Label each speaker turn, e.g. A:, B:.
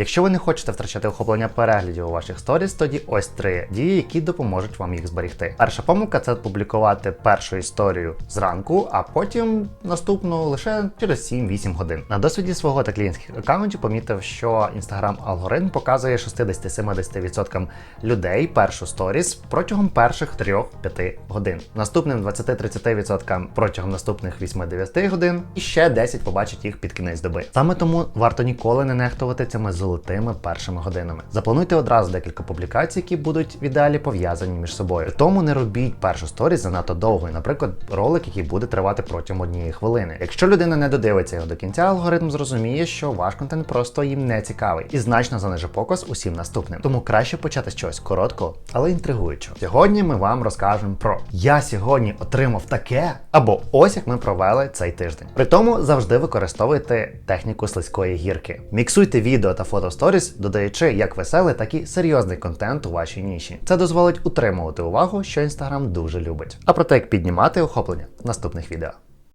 A: Якщо ви не хочете втрачати охоплення переглядів у ваших сторіс, тоді ось три дії, які допоможуть вам їх зберегти. Перша помилка це публікувати першу історію зранку, а потім наступну лише через 7-8 годин. На досвіді свого та клієнтських аккаунтів помітив, що інстаграм алгоритм показує 60-70% людей першу сторіс протягом перших 3-5 годин. Наступним 20-30% протягом наступних 8-9 годин і ще 10 побачить їх під кінець доби. Саме тому варто ніколи не нехтувати цими золотими першими годинами. Заплануйте одразу декілька публікацій, які будуть в ідеалі пов'язані між собою. Тому не робіть першу сторіс занадто довгою, наприклад, ролик, який буде тривати протягом однієї хвилини. Якщо людина не додивиться його до кінця, алгоритм зрозуміє, що ваш контент просто їм не цікавий і значно занижу показ усім наступним. Тому краще почати з чогось короткого, але інтригуючого. Сьогодні ми вам розкажемо про я сьогодні отримав таке, або ось як ми провели цей тиждень. При тому завжди використовуйте техніку слизької гірки. Міксуйте відео та фото сторіс, додаючи як веселий, так і серйозний контент у вашій ніші. Це дозволить утримувати увагу, що інстаграм дуже любить. А про те, як піднімати охоплення наступних відео.